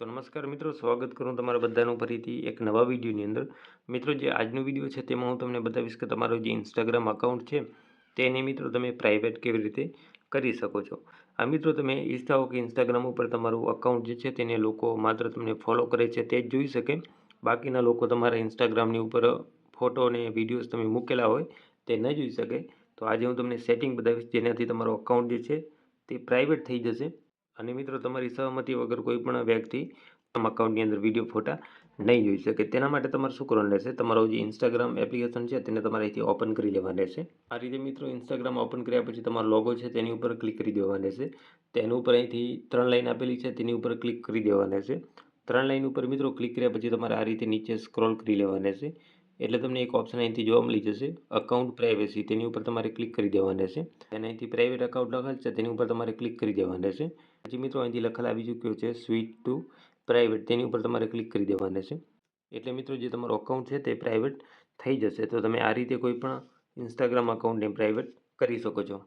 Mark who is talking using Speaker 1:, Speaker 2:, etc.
Speaker 1: તો નમસ્કાર મિત્રો, સ્વાગત કરું તમારા બધાનું ફરીથી એક નવા વિડીયોની અંદર. મિત્રો, જે આજનો વીડિયો છે તેમાં હું તમને બતાવીશ કે તમારો જે ઇન્સ્ટાગ્રામ અકાઉન્ટ છે તેને મિત્રો તમે પ્રાઇવેટ કેવી રીતે કરી શકો છો. આ મિત્રો, તમે ઈચ્છતા હો કે ઇન્સ્ટાગ્રામ ઉપર તમારું અકાઉન્ટ જે છે તેને લોકો માત્ર તમને ફોલો કરે છે તે જ જોઈ શકે. બાકીના લોકો તમારા ઇન્સ્ટાગ્રામની ઉપર ફોટો અને વિડીયોઝ તમે મૂકેલા હોય તે ન જોઈ શકે. તો આજે હું તમને સેટિંગ બતાવીશ જેનાથી તમારો અકાઉન્ટ જે છે તે પ્રાઇવેટ થઈ જશે. અને મિત્રો, તમારી સહમતિ વગર કોઈ પણ વ્યક્તિ અકાઉન્ટની અંદર વીડિયો ફોટા નહીં જોઈ શકે. તેના માટે તમારે શું કરવાનું રહેશે. તમારો જે ઇન્સ્ટાગ્રામ એપ્લિકેશન છે, તેને તમારે અહીંથી ઓપન કરી લેવાનું રહેશે. આ રીતે મિત્રો ઇન્સ્ટાગ્રામ ઓપન કર્યા પછી તમારો લોગો છે, તેની ઉપર ક્લિક કરી દેવાનું રહેશે. તેની ઉપર અહીંથી ત્રણ લાઈન આપેલી છે, તેની ઉપર ક્લિક કરી દેવાનું રહેશે. ત્રણ લાઈન ઉપર મિત્રો ક્લિક કર્યા પછી તમારે આ રીતે નીચે સ્ક્રોલ કરી લેવાનું રહેશે. એટલે તમને એક ઓપ્શન અહીંથી જોવા મળી જશે અકાઉન્ટ પ્રાઇવેસી તેની ઉપર તમારે ક્લિક કરી દેવાનું રહેશે. અને અહીંથી પ્રાઇવેટ અકાઉન્ટ લખેલ છે, તેની ઉપર તમારે ક્લિક કરી દેવાનું રહેશે. પછી મિત્રો અહીંથી લખેલ આવી ચૂક્યું છે સ્વીટ ટુ પ્રાઇવેટ તેની ઉપર તમારે ક્લિક કરી દેવાનું રહેશે. એટલે મિત્રો જે તમારું અકાઉન્ટ છે તે પ્રાઇવેટ થઈ જશે. તો તમે આ રીતે કોઈ પણ ઇન્સ્ટાગ્રામ અકાઉન્ટને પ્રાઇવેટ કરી શકો છો.